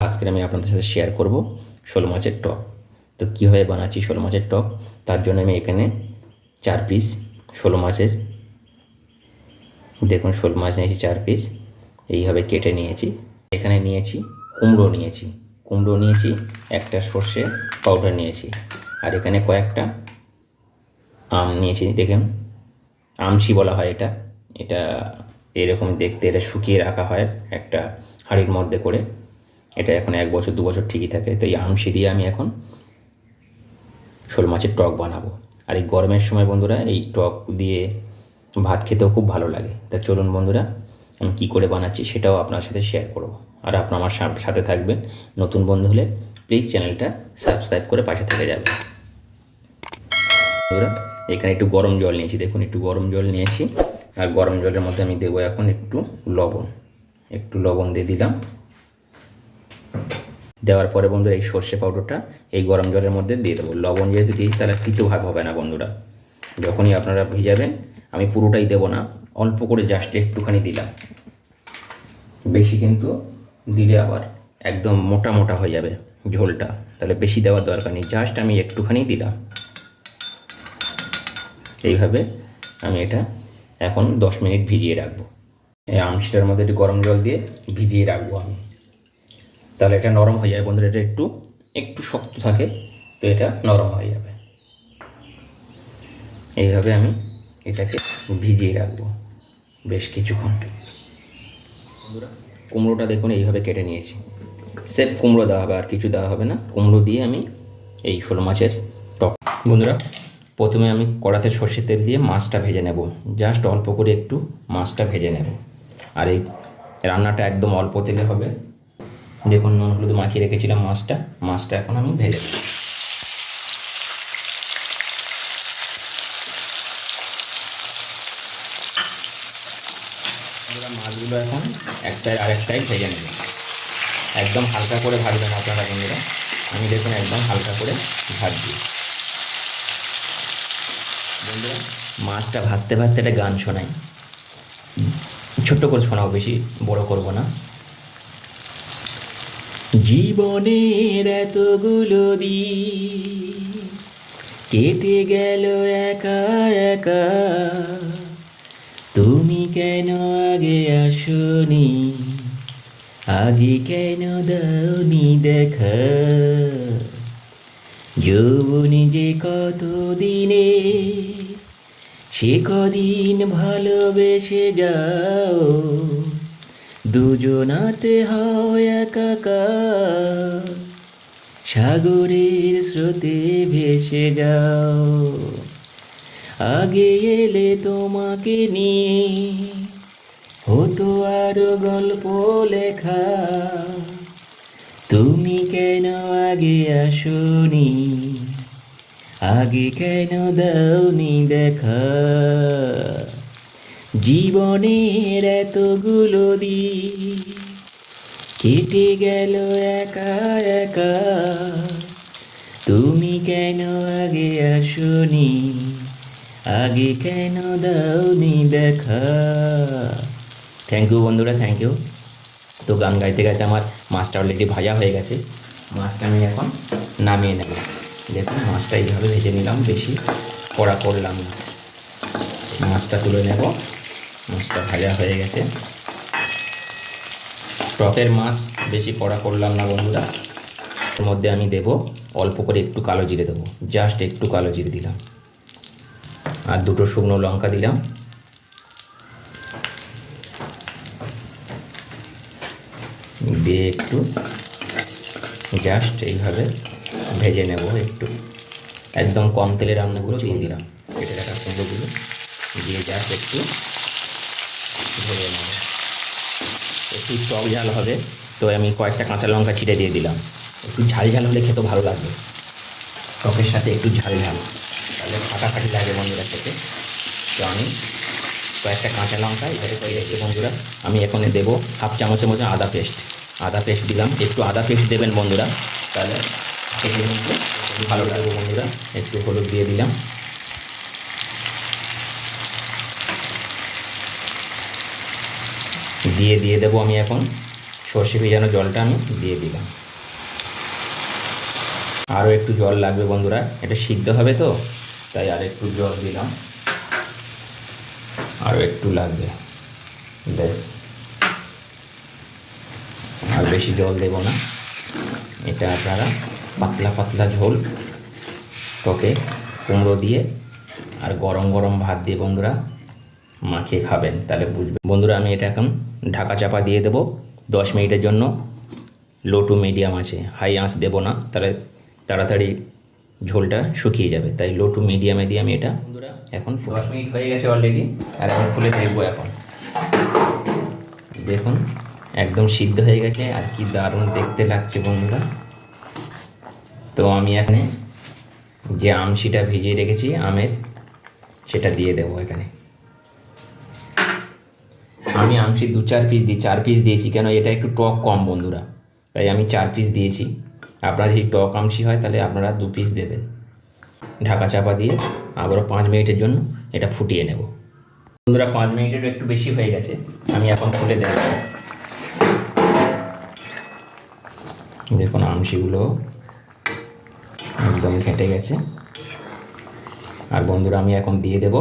আজকে আমি আপনাদের সাথে শেয়ার করব শোল মাছের টক। তো কীভাবে বানাচ্ছি শোল মাছের টক? তার জন্য আমি এখানে চার পিস শোল মাছের, দেখুন শোল মাছ নিয়েছি চার পিস এইভাবে কেটে নিয়েছি। এখানে নিয়েছি কুমড়ো নিয়েছি। কুমড়ো নিয়েছি, একটা সর্ষে পাউডার নিয়েছি। আর এখানে কয়েকটা আম নিয়েছি, দেখেন। আমসি বলা হয় এটা। এটা এরকম দেখতে, এটা শুকিয়ে রাখা হয় একটা হাঁড়ির মধ্যে করে। এটা এখন এক বছর, দু বছর ঠিকই থাকে। তো এই আমসি দিয়ে আমি এখন শোল মাছের টক বানাবো। আর এই গরমের সময় বন্ধুরা, এই টক দিয়ে ভাত খেতেও খুব ভালো লাগে। তা চলুন বন্ধুরা, আমি কী করে বানাচ্ছি সেটাও আপনার সাথে শেয়ার করব। আর আপনার আমার সাথে থাকবেন। নতুন বন্ধু হলে প্লিজ চ্যানেলটা সাবস্ক্রাইব করে পাশে থেকে যাবেন। বন্ধুরা, এখানে একটু গরম জল নিয়েছি। দেখুন, একটু গরম জল নিয়েছি। আর গরম জলের মধ্যে আমি দেবো এখন একটু লবণ। একটু লবণ দিয়ে দিলাম। দেওয়ার পরে বন্ধুরা এই সর্ষে পাউডারটা এই গরম জলের মধ্যে দিয়ে দেবো। লবণ যেহেতু দিয়েছি, তাহলে তিতো ভাব হবে না বন্ধুরা। যখনই আপনারা ভিজাবেন, আমি পুরোটাই দেবো না, অল্প করে জাস্ট একটুখানি দিলাম। বেশি কিন্তু দিলে আবার একদম মোটা মোটা হয়ে যাবে ঝোলটা। তাহলে বেশি দেওয়ার দরকার নেই, জাস্ট আমি একটুখানি দিলাম। এইভাবে আমি এটা এখন দশ মিনিট ভিজিয়ে রাখব। এই আমসিটার মধ্যে একটু গরম জল দিয়ে ভিজিয়ে রাখব আমি। তাহলে এটা নরম হয়ে যাবে। বন্ধুরা, এটা একটু একটু শক্ত থাকে, তো এটা নরম হয়ে যাবে। এইভাবে আমি এটাকে ভিজিয়ে রাখব বেশ কিছুক্ষণ। বন্ধুরা, কুমড়োটা দেখুন, এইভাবে কেটে নিয়েছি। সেফ কুমড়ো দেওয়া হবে, আর কিছু দেওয়া হবে না। কুমড়ো দিয়ে আমি এই শোল মাছের টক। বন্ধুরা, প্রথমে আমি কড়াতে সর্ষের তেল দিয়ে মাছটা ভেজে নেব। জাস্ট অল্প করে একটু মাছটা ভেজে নেব। আর এই রান্নাটা একদম অল্প তেলে হবে। দেখুন, নুন হলুদ মাখিয়ে রেখেছিলাম মাছটা। মাছটা এখন আমি ভেজে মাছগুলো এখন এক সাইড আরেক সাইড ভেজে নেব। একদম হালকা করে ভাজবেন আপনারা বন্ধুরা। আমি দেখুন একদম হালকা করে ভাজছি। বন্ধুরা, মাছটা ভাজতে ভাজতে একটা গান শোনাই ছোট্ট করে শোনাও, বেশি বড় করব না। জীবনের এতগুলো দিন কেটে গেল একা একা। তুমি কেন আগে আসনি? আগে কেন দাওনি দেখা? যৌবনী যে কত দিনে সে কদিন ভালোবেসে যাও। দুজনাতে হয় একাকার। সাগরের স্রোতে ভেসে যাও। আগে এলে তোমাকে নিয়ে হতো আরও গল্প লেখা। তুমি কেন আগে আসনি? আগে কেন দাওনি দেখা? জীবনের এতগুলো দিন কেটে গেল একা একা। তুমি কেন আগে আসনি? আগে কেন দাওনি দেখা? থ্যাংক ইউ বন্ধুরা থ্যাংক ইউ তো গান গাইতে গাইতে আমার মাছটা অলরেডি ভাজা হয়ে গেছে। মাছটা আমি এখন নামিয়ে নেব। দেখুন, মাছটা এইভাবে ভেজে নিলাম, বেশি কড়া করলাম না। মাছটা তুলে নেব। মাছটা ভাজা হয়ে গেছে। টকের মাছ বেশি কড়া করলাম না বন্ধুরা। এর মধ্যে আমি দেব অল্প করে একটু কালো জিরে দেবো। জাস্ট একটু কালো জিরে দিলাম। আর দুটো শুকনো লঙ্কা দিলাম। দিয়ে একটু জাস্ট এইভাবে ভেজে নেব একটু। একদম কম তেলে রান্নাগুলো দিয়ে দিলাম। কেটে রাখা কুমড়োগুলো। দিয়ে জাস্ট একটু ভেজে নেব একটু টক ঝাল হবে, তো আমি কয়েকটা কাঁচা লঙ্কা ছিটে দিয়ে দিলাম। একটু ঝাল ঝাল হলে খেতে ভালো লাগবে। টকের সাথে একটু ঝাল ঝাল। তাহলে ফাটাফাটি লাগে বন্ধুরা খেতে। তো আমি কয়েকটা কাঁচা লঙ্কা এবারে করে রেখে বন্ধুরা। আমি এখানে দেবো হাফ চামচের মতো আদা পেস্ট। আদা পেস্ট দিলাম। একটু আদা পেস্ট দেবেন বন্ধুরা। তাহলে ভালো লাগবে বন্ধুরা। একটু হলুদ দিয়ে দিলাম। দিয়ে দিয়ে দেবো আমি এখন। সর্ষে ভেজানো জলটা আমি দিয়ে দিলাম। আরও একটু জল লাগবে বন্ধুরা, এটা সিদ্ধ হবে তো, তাই আর একটু জল দিলাম। আরও একটু লাগবে, ব্যাস। আর বেশি জল দেব না, এটা আপনারা পাতলা পাতলা ঝোল, টকে কুমড়ো দিয়ে, আর গরম গরম ভাত দিয়ে বন্ধুরা মাখিয়ে খাবেন, তাহলে বুঝবেন। বন্ধুরা, আমি এটা এখন ঢাকা চাপা দিয়ে দেবো। দশ মিনিটের জন্য। লো টু মিডিয়াম আছে। হাই আঁচ দেবো না। তাহলে তাড়াতাড়ি ঝোলটা শুকিয়ে যাবে। তাই লো টু মিডিয়ামে দিয়ে আমি এটা বন্ধুরা এখন দশ মিনিট হয়ে গেছে অলরেডি আর এখন খুলে দেখব এখন। দেখুন, একদম সিদ্ধ হয়ে গেছে। আর কি দারুণ দেখতে লাগছে বন্ধুরা। তো আমি এখানে যে আমশিটা ভিজিয়ে রেখেছি, আমের, সেটা দিয়ে দেবো এখানে। আমি আমশি দু চার পিস দিই চার পিস দিয়েছি, কেন এটা একটু টক কম বন্ধুরা। তাই আমি চার পিস দিয়েছি। আপনার যদি টক আমশি হয়, তাহলে আপনারা দু পিস দেবেন। ঢাকা চাপা দিয়ে আবারও পাঁচ মিনিটের জন্য এটা ফুটিয়ে নেব। বন্ধুরা, পাঁচ মিনিটের একটু বেশি হয়ে গেছে। আমি এখন খুলে দেব দেখুন, আমশিগুলো একদম ঘেঁটে গেছে। আর বন্ধুরা, আমি এখন দিয়ে দেব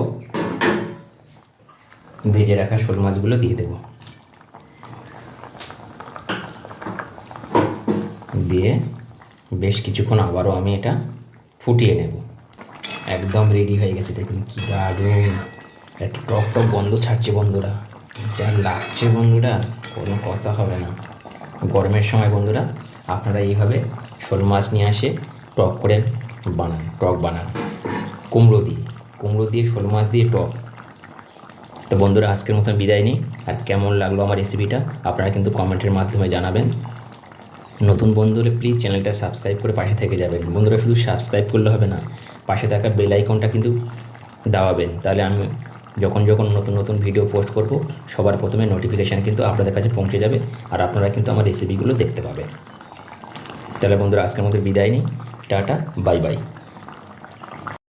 ভেজে রাখা শোল মাছগুলো দিয়ে দেব। দিয়ে বেশ কিছুক্ষণ আবারও আমি এটা ফুটিয়ে নেব। একদম রেডি হয়ে গেছে, দেখুন কি দারুণ। একটা টক টক গন্ধ ছাড়ছে বন্ধুরা। যা লাগছে বন্ধুরা, কোনো কথা হবে না। গরমের সময় বন্ধুরা, আপনারা এইভাবে শোল মাছ নিয়ে আসে টক করে বানান, টক বানান। কুমড়ো দিয়ে কুমড়ো দিয়ে শোল মাছ দিয়ে টক। তো বন্ধুরা, আজকের মতন বিদায় নিই। আর কেমন লাগল আমার রেসিপিটা আপনারা কিন্তু কমেন্টের মাধ্যমে জানাবেন। নতুন বন্ধু হলে প্লিজ চ্যানেলটা সাবস্ক্রাইব করে পাশে থেকে যাবেন। বন্ধুরা, শুধু সাবস্ক্রাইব করলে হবে না, পাশে থাকা বেল আইকনটা কিন্তু দাবাবেন। তাহলে আমি যখন যখন নতুন নতুন ভিডিও পোস্ট করব, সবার প্রথমে নোটিফিকেশান কিন্তু আপনাদের কাছে পৌঁছে যাবে আর আপনারা কিন্তু আমার রেসিপিগুলো দেখতে পাবেন। তাহলে বন্ধুরা, আজকের মতো বিদায় নিই। Tata bye bye